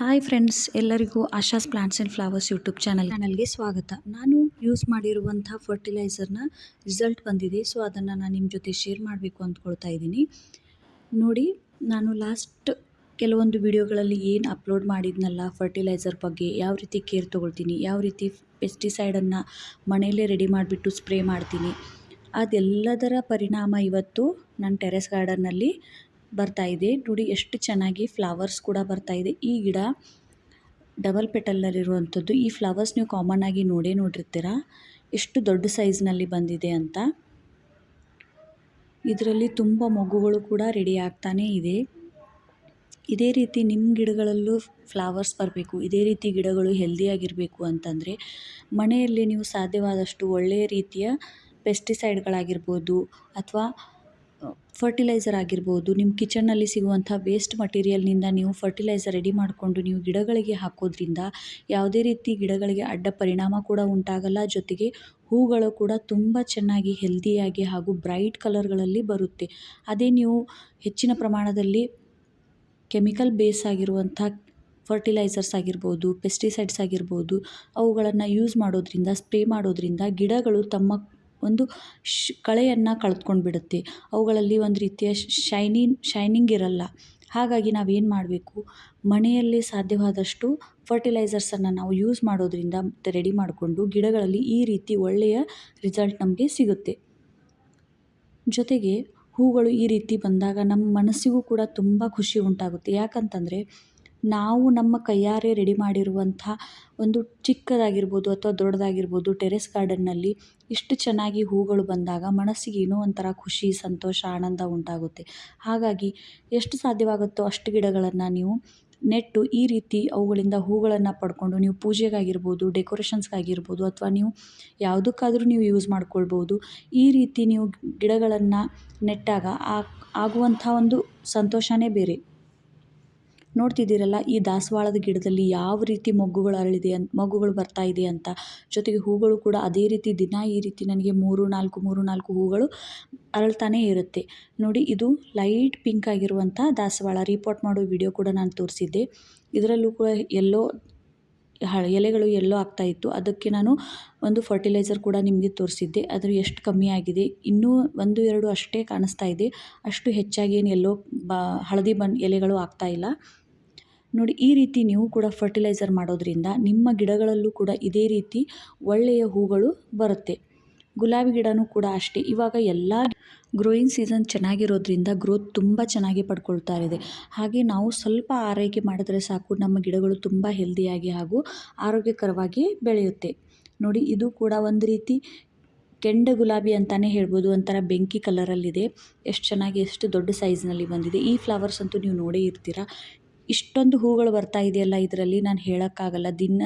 Hi friends ಎಲ್ಲರಿಗೂ Asha's plants and flowers YouTube channel ಚಾನಲ್ಗೆ ಸ್ವಾಗತ. ನಾನು ಯೂಸ್ ಮಾಡಿರುವಂಥ ಫರ್ಟಿಲೈಸರ್ನ ರಿಸಲ್ಟ್ ಬಂದಿದೆ ಸೊ ಅದನ್ನು ನಾನು ನಿಮ್ಮ ಜೊತೆ ಶೇರ್ ಮಾಡಬೇಕು ಅಂದ್ಕೊಳ್ತಾ ಇದ್ದೀನಿ. ನೋಡಿ, ನಾನು ಲಾಸ್ಟ್ ಕೆಲವೊಂದು ವಿಡಿಯೋಗಳಲ್ಲಿ ಏನು ಅಪ್ಲೋಡ್ ಮಾಡಿದ್ನಲ್ಲ ಫರ್ಟಿಲೈಸರ್ ಬಗ್ಗೆ, ಯಾವ ರೀತಿ ಕೇರ್ ತೊಗೊಳ್ತೀನಿ, ಯಾವ ರೀತಿ ಪೆಸ್ಟಿಸೈಡನ್ನು ಮನೆಯಲ್ಲೇ ರೆಡಿ ಮಾಡಿಬಿಟ್ಟು ಸ್ಪ್ರೇ ಮಾಡ್ತೀನಿ, ಅದೆಲ್ಲದರ ಪರಿಣಾಮ ಇವತ್ತು ನನ್ನ ಟೆರೆಸ್ ಗಾರ್ಡನ್ನಲ್ಲಿ ಬರ್ತಾ ಇದೆ. ನೋಡಿ ಎಷ್ಟು ಚೆನ್ನಾಗಿ ಫ್ಲವರ್ಸ್ ಕೂಡ ಬರ್ತಾ ಇದೆ. ಈ ಗಿಡ ಡಬಲ್ ಪೆಟಲ್ನಲ್ಲಿರುವಂಥದ್ದು ಈ ಫ್ಲವರ್ಸ್ ನೀವು ಕಾಮನ್ ಆಗಿ ನೋಡೇ ನೋಡಿರ್ತೀರ? ಎಷ್ಟು ದೊಡ್ಡ ಸೈಜ್ನಲ್ಲಿ ಬಂದಿದೆ ಅಂತ. ಇದರಲ್ಲಿ ತುಂಬ ಮಗುಗಳು ಕೂಡ ರೆಡಿ ಆಗ್ತಾನೇ ಇದೆ. ಇದೇ ರೀತಿ ನಿಮ್ಮ ಗಿಡಗಳಲ್ಲೂ ಫ್ಲವರ್ಸ್ ಬರಬೇಕು. ಇದೇ ರೀತಿ ಗಿಡಗಳು ಹೆಲ್ದಿಯಾಗಿರಬೇಕು ಅಂತಂದರೆ, ಮನೆಯಲ್ಲಿ ನೀವು ಸಾಧ್ಯವಾದಷ್ಟು ಒಳ್ಳೆಯ ರೀತಿಯ ಪೆಸ್ಟಿಸೈಡ್ಗಳಾಗಿರ್ಬೋದು ಅಥವಾ ಫರ್ಟಿಲೈಸರ್ ಆಗಿರ್ಬೋದು ನಿಮ್ಮ ಕಿಚನ್ನಲ್ಲಿ ಸಿಗುವಂಥ ವೇಸ್ಟ್ ಮಟೀರಿಯಲ್ನಿಂದ ನೀವು ಫರ್ಟಿಲೈಸರ್ ರೆಡಿ ಮಾಡಿಕೊಂಡು ನೀವು ಗಿಡಗಳಿಗೆ ಹಾಕೋದ್ರಿಂದ ಯಾವುದೇ ರೀತಿ ಗಿಡಗಳಿಗೆ ಅಡ್ಡ ಪರಿಣಾಮ ಕೂಡ ಉಂಟಾಗಲ್ಲ. ಜೊತೆಗೆ ಹೂಗಳು ಕೂಡ ತುಂಬ ಚೆನ್ನಾಗಿ ಹೆಲ್ದಿಯಾಗಿ ಹಾಗೂ ಬ್ರೈಟ್ ಕಲರ್ಗಳಲ್ಲಿ ಬರುತ್ತೆ. ಅದೇ ನೀವು ಹೆಚ್ಚಿನ ಪ್ರಮಾಣದಲ್ಲಿ ಕೆಮಿಕಲ್ ಬೇಸ್ ಆಗಿರುವಂಥ ಫರ್ಟಿಲೈಸರ್ಸ್ ಆಗಿರ್ಬೋದು ಪೆಸ್ಟಿಸೈಡ್ಸ್ ಆಗಿರ್ಬೋದು, ಅವುಗಳನ್ನು ಯೂಸ್ ಮಾಡೋದ್ರಿಂದ ಸ್ಪ್ರೇ ಮಾಡೋದ್ರಿಂದ ಗಿಡಗಳು ತಮ್ಮ ಒಂದು ಶ್, ಕಳೆಯನ್ನು ಕಳ್ದ್ಕೊಂಡು ಬಿಡುತ್ತೆ ಅವುಗಳಲ್ಲಿ ಒಂದು ರೀತಿಯ ಶೈನಿನ್ ಶೈನಿಂಗ್ ಇರಲ್ಲ. ಹಾಗಾಗಿ ನಾವೇನು ಮಾಡಬೇಕು? ಮನೆಯಲ್ಲೇ ಸಾಧ್ಯವಾದಷ್ಟು ಫರ್ಟಿಲೈಸರ್ಸನ್ನು ನಾವು ಯೂಸ್ ಮಾಡೋದರಿಂದ ರೆಡಿ ಮಾಡಿಕೊಂಡು ಗಿಡಗಳಲ್ಲಿ ಈ ರೀತಿ ಒಳ್ಳೆಯ ರಿಸಲ್ಟ್ ನಮಗೆ ಸಿಗುತ್ತೆ. ಜೊತೆಗೆ ಹೂಗಳು ಈ ರೀತಿ ಬಂದಾಗ ನಮ್ಮ ಮನಸ್ಸಿಗೂ ಕೂಡ ತುಂಬ ಖುಷಿ ಉಂಟಾಗುತ್ತೆ. ಯಾಕಂತಂದರೆ ನಾವು ನಮ್ಮ ಕೈಯಾರೆ ರೆಡಿ ಮಾಡಿರುವಂಥ ಒಂದು ಚಿಕ್ಕದಾಗಿರ್ಬೋದು ಅಥವಾ ದೊಡ್ಡದಾಗಿರ್ಬೋದು ಟೆರೆಸ್ ಗಾರ್ಡನ್ನಲ್ಲಿ ಇಷ್ಟು ಚೆನ್ನಾಗಿ ಹೂಗಳು ಬಂದಾಗ ಮನಸ್ಸಿಗೆ ಏನೋ ಒಂಥರ ಖುಷಿ, ಸಂತೋಷ, ಆನಂದ ಉಂಟಾಗುತ್ತೆ. ಹಾಗಾಗಿ ಎಷ್ಟು ಸಾಧ್ಯವಾಗುತ್ತೋ ಅಷ್ಟು ಗಿಡಗಳನ್ನು ನೀವು ನೆಟ್ಟು ಈ ರೀತಿ ಅವುಗಳಿಂದ ಹೂಗಳನ್ನು ಪಡ್ಕೊಂಡು ನೀವು ಪೂಜೆಗಾಗಿರ್ಬೋದು ಡೆಕೋರೇಷನ್ಸ್ಗಾಗಿರ್ಬೋದು ಅಥವಾ ನೀವು ಯಾವುದಕ್ಕಾದರೂ ನೀವು ಯೂಸ್ ಮಾಡ್ಕೊಳ್ಬೋದು, ಈ ರೀತಿ ನೀವು ಗಿಡಗಳನ್ನು ನೆಟ್ಟಾಗ ಆಗುವಂಥ ಒಂದು ಸಂತೋಷವೇ ಬೇರೆ. ನೋಡ್ತಿದ್ದೀರಲ್ಲ, ಈ ದಾಸವಾಳದ ಗಿಡದಲ್ಲಿ ಯಾವ ರೀತಿ ಮೊಗ್ಗುಗಳು ಅರಳಿದೆ ಅಂತ ಮೊಗ್ಗುಗಳು ಬರ್ತಾ ಇದೆ ಅಂತ. ಜೊತೆಗೆ ಹೂಗಳು ಕೂಡ ಅದೇ ರೀತಿ ದಿನ ಈ ರೀತಿ ನನಗೆ ಮೂರು, ನಾಲ್ಕು ಮೂರು, ನಾಲ್ಕು ಹೂಗಳು ಅರಳ್ತಾನೇ ಇರುತ್ತೆ. ನೋಡಿ, ಇದು ಲೈಟ್ ಪಿಂಕ್ ಆಗಿರುವಂಥ ದಾಸವಾಳ. ರಿಪೋರ್ಟ್ ಮಾಡೋ ವಿಡಿಯೋ ಕೂಡ ನಾನು ತೋರಿಸಿದ್ದೆ. ಇದರಲ್ಲೂ ಕೂಡ ಎಲ್ಲೋ ಎಲೆಗಳು ಎಲ್ಲೋ ಆಗ್ತಾ ಇತ್ತು. ಅದಕ್ಕೆ ನಾನು ಒಂದು ಫರ್ಟಿಲೈಸರ್ ಕೂಡ ನಿಮಗೆ ತೋರಿಸಿದ್ದೆ. ಅದು ಎಷ್ಟು ಕಮ್ಮಿ ಆಗಿದೆ? ಇನ್ನೂ ಒಂದು, ಎರಡು ಅಷ್ಟೇ ಕಾಣಿಸ್ತಾ ಇದೆ. ಅಷ್ಟು ಹೆಚ್ಚಾಗಿ ಏನು ಎಲ್ಲೋ ಬ, ಹಳದಿ ಬಣ್ಣ ಎಲೆಗಳು ಆಗ್ತಾ ಇಲ್ಲ. ನೋಡಿ, ಈ ರೀತಿ ನೀವು ಕೂಡ ಫರ್ಟಿಲೈಸರ್ ಮಾಡೋದ್ರಿಂದ ನಿಮ್ಮ ಗಿಡಗಳಲ್ಲೂ ಕೂಡ ಇದೇ ರೀತಿ ಒಳ್ಳೆಯ ಹೂಗಳು ಬರುತ್ತೆ. ಗುಲಾಬಿ ಗಿಡನೂ ಕೂಡ ಅಷ್ಟೇ. ಇವಾಗ ಎಲ್ಲ ಗ್ರೋಯಿಂಗ್ ಸೀಸನ್ ಚೆನ್ನಾಗಿರೋದ್ರಿಂದ ಗ್ರೋತ್ ತುಂಬ ಚೆನ್ನಾಗಿ ಪಡ್ಕೊಳ್ತಾ ಇದೆ. ಹಾಗೆ ನಾವು ಸ್ವಲ್ಪ ಆರೈಕೆ ಮಾಡಿದ್ರೆ ಸಾಕು, ನಮ್ಮ ಗಿಡಗಳು ತುಂಬ ಹೆಲ್ದಿಯಾಗಿ ಹಾಗೂ ಆರೋಗ್ಯಕರವಾಗಿ ಬೆಳೆಯುತ್ತೆ. ನೋಡಿ, ಇದು ಕೂಡ ಒಂದು ರೀತಿ ಕೆಂಡ ಗುಲಾಬಿ ಅಂತಲೇ ಹೇಳ್ಬೋದು. ಒಂಥರ ಬೆಂಕಿ ಕಲರಲ್ಲಿದೆ ಎಷ್ಟು ಚೆನ್ನಾಗಿ, ಎಷ್ಟು ದೊಡ್ಡ ಸೈಜ್ನಲ್ಲಿ ಬಂದಿದೆ. ಈ ಫ್ಲವರ್ಸ್ ಅಂತೂ ನೀವು ನೋಡೇ ಇರ್ತೀರ? ಇಷ್ಟೊಂದು ಹೂಗಳು ಬರ್ತಾ ಇದೆಯಲ್ಲ ಇದರಲ್ಲಿ? ನಾನು ಹೇಳೋಕ್ಕಾಗಲ್ಲ. ದಿನ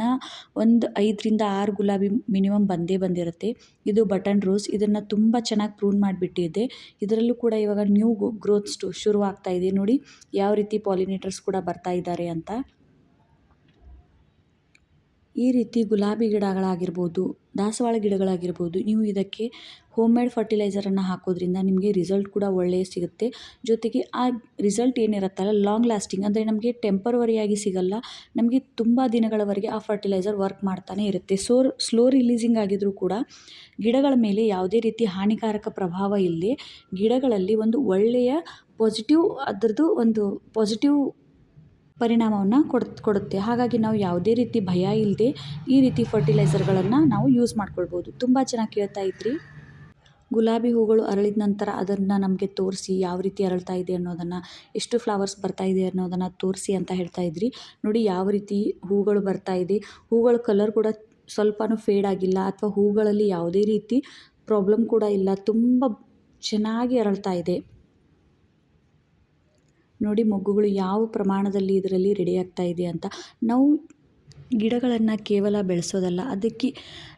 ಒಂದು ಐದರಿಂದ ಆರು ಗುಲಾಬಿ ಮಿನಿಮಮ್ ಬಂದೇ ಬಂದಿರುತ್ತೆ. ಇದು ಬಟನ್ ರೋಸ್. ಇದನ್ನು ತುಂಬ ಚೆನ್ನಾಗಿ ಪ್ರೂನ್ ಮಾಡಿಬಿಟ್ಟಿದ್ದೆ ಇದರಲ್ಲೂ ಕೂಡ ಇವಾಗ ನ್ಯೂ ಗ್ರೋತ್ ಸ್ಟು ಶುರು ಆಗ್ತಾ ಇದೆ. ನೋಡಿ, ಯಾವ ರೀತಿ ಪಾಲಿನೇಟರ್ಸ್ ಕೂಡ ಬರ್ತಾ ಇದ್ದಾರೆ ಅಂತ. ಈ ರೀತಿ ಗುಲಾಬಿ ಗಿಡಗಳಾಗಿರ್ಬೋದು, ದಾಸವಾಳ ಗಿಡಗಳಾಗಿರ್ಬೋದು, ನೀವು ಇದಕ್ಕೆ ಹೋಮ್ ಮೇಡ್ ಫರ್ಟಿಲೈಸರನ್ನು ಹಾಕೋದ್ರಿಂದ ನಿಮಗೆ ರಿಸಲ್ಟ್ ಕೂಡ ಒಳ್ಳೆಯ ಸಿಗುತ್ತೆ. ಜೊತೆಗೆ ಆ ರಿಸಲ್ಟ್ ಏನಿರುತ್ತಲ್ಲ ಲಾಂಗ್ ಲಾಸ್ಟಿಂಗ್ ಅಂದರೆ ನಮಗೆ ಟೆಂಪರವರಿಯಾಗಿ ಸಿಗಲ್ಲ, ನಮಗೆ ತುಂಬ ದಿನಗಳವರೆಗೆ ಆ ಫರ್ಟಿಲೈಸರ್ ವರ್ಕ್ ಮಾಡ್ತಾನೆ ಇರುತ್ತೆ. ಸೋ ಸ್ಲೋ ರಿಲೀಸಿಂಗ್ ಆಗಿದ್ರೂ ಕೂಡ ಗಿಡಗಳ ಮೇಲೆ ಯಾವುದೇ ರೀತಿ ಹಾನಿಕಾರಕ ಪ್ರಭಾವ ಇಲ್ಲದೆ ಗಿಡಗಳಲ್ಲಿ ಒಂದು ಒಳ್ಳೆಯ ಪಾಸಿಟಿವ್ ಅದರದ್ದು ಒಂದು ಪಾಸಿಟಿವ್ ಪರಿಣಾಮವನ್ನು ಕೊಡ್ ಕೊಡುತ್ತೆ. ಹಾಗಾಗಿ ನಾವು ಯಾವುದೇ ರೀತಿ ಭಯ ಇಲ್ಲದೆ ಈ ರೀತಿ ಫರ್ಟಿಲೈಸರ್ಗಳನ್ನು ನಾವು ಯೂಸ್ ಮಾಡ್ಕೊಳ್ಬೋದು. ತುಂಬ ಚೆನ್ನಾಗಿ ಕೇಳ್ತಾ ಇದ್ರಿ. ಗುಲಾಬಿ ಹೂಗಳು ಅರಳಿದ ನಂತರ ಅದನ್ನು ನಮಗೆ ತೋರಿಸಿ ಯಾವ ರೀತಿ ಅರಳ್ತಾ ಇದೆ ಅನ್ನೋದನ್ನು, ಎಷ್ಟು ಫ್ಲವರ್ಸ್ ಬರ್ತಾ ಇದೆ ಅನ್ನೋದನ್ನು ತೋರಿಸಿ ಅಂತ ಹೇಳ್ತಾ ಇದ್ರಿ. ನೋಡಿ ಯಾವ ರೀತಿ ಹೂಗಳು ಬರ್ತಾ ಇದೆ. ಹೂಗಳ ಕಲರ್ ಕೂಡ ಸ್ವಲ್ಪನೂ ಫೇಡ್ ಆಗಿಲ್ಲ ಅಥವಾ ಹೂಗಳಲ್ಲಿ ಯಾವುದೇ ರೀತಿ ಪ್ರಾಬ್ಲಮ್ ಕೂಡ ಇಲ್ಲ. ತುಂಬ ಚೆನ್ನಾಗಿ ಅರಳ್ತಾ ಇದೆ. ಮೊಗ್ಗುಗಳು ಯಾವ ಪ್ರಮಾಣದಲ್ಲಿ ಇದರಲ್ಲಿ ರೆಡಿ ಆಗ್ತಾ ಇದೆ ಅಂತ. ನಾವು ಗಿಡಗಳನ್ನು ಕೇವಲ ಬೆಳೆಸೋದಲ್ಲ ಅದಕ್ಕೆ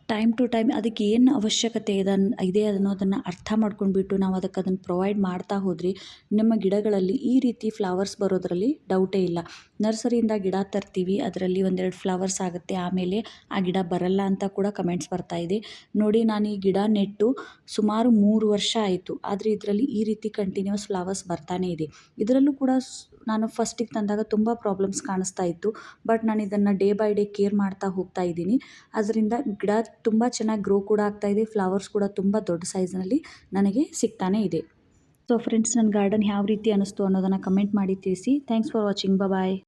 ಟೈಮ್ ಟು ಟೈಮ್ ಅದಕ್ಕೆ ಏನು ಅವಶ್ಯಕತೆ ಇದೆ ಇದೆ ಅನ್ನೋದನ್ನು ಅರ್ಥ ಮಾಡ್ಕೊಂಡ್ಬಿಟ್ಟು ನಾವು ಅದಕ್ಕೆ ಅದನ್ನು ಪ್ರೊವೈಡ್ ಮಾಡ್ತಾ ಹೋದರೆ, ನಮ್ಮ ಗಿಡಗಳಲ್ಲಿ ಈ ರೀತಿ ಫ್ಲವರ್ಸ್ ಬರೋದರಲ್ಲಿ ಡೌಟೇ ಇಲ್ಲ. ನರ್ಸರಿಯಿಂದ ಗಿಡ ತರ್ತೀವಿ, ಅದರಲ್ಲಿ ಒಂದೆರಡು ಫ್ಲವರ್ಸ್ ಆಗುತ್ತೆ, ಆಮೇಲೆ ಆ ಗಿಡ ಬರಲ್ಲ ಅಂತ ಕೂಡ ಕಮೆಂಟ್ಸ್ ಬರ್ತಾ ಇದೆ. ನೋಡಿ ನಾನು ಈ ಗಿಡ ನೆಟ್ಟು ಸುಮಾರು ಮೂರು ವರ್ಷ ಆಯಿತು, ಆದರೆ ಇದರಲ್ಲಿ ಈ ರೀತಿ ಕಂಟಿನ್ಯೂಸ್ ಫ್ಲವರ್ಸ್ ಬರ್ತಾನೇ ಇದೆ. ಇದರಲ್ಲೂ ಕೂಡ ನಾನು ಫಸ್ಟಿಗೆ ತಂದಾಗ ತುಂಬ ಪ್ರಾಬ್ಲಮ್ಸ್ ಕಾಣಿಸ್ತಾ ಇತ್ತು ಬಟ್ ನಾನು ಇದನ್ನು ಡೇ ಬೈ ಡೇ ಕೇರ್ ಮಾಡ್ತಾ ಹೋಗ್ತಾ ಇದ್ದೀನಿ. ಅದರಿಂದ ಗಿಡ ತುಂಬ ಚೆನ್ನಾಗಿ ಗ್ರೋ ಕೂಡ ಆಗ್ತಾ ಇದೆ ಫ್ಲವರ್ಸ್ ಕೂಡ ತುಂಬ ದೊಡ್ಡ ಸೈಜ್ನಲ್ಲಿ ನನಗೆ ಸಿಗ್ತಾನೇ ಇದೆ. ಸೊ ಫ್ರೆಂಡ್ಸ್ ನನ್ನ ಗಾರ್ಡನ್ ಯಾವ ರೀತಿ ಅನ್ನಿಸ್ತು ಅನ್ನೋದನ್ನು ಕಮೆಂಟ್ ಮಾಡಿ ತಿಳಿಸಿ. Thanks for watching bye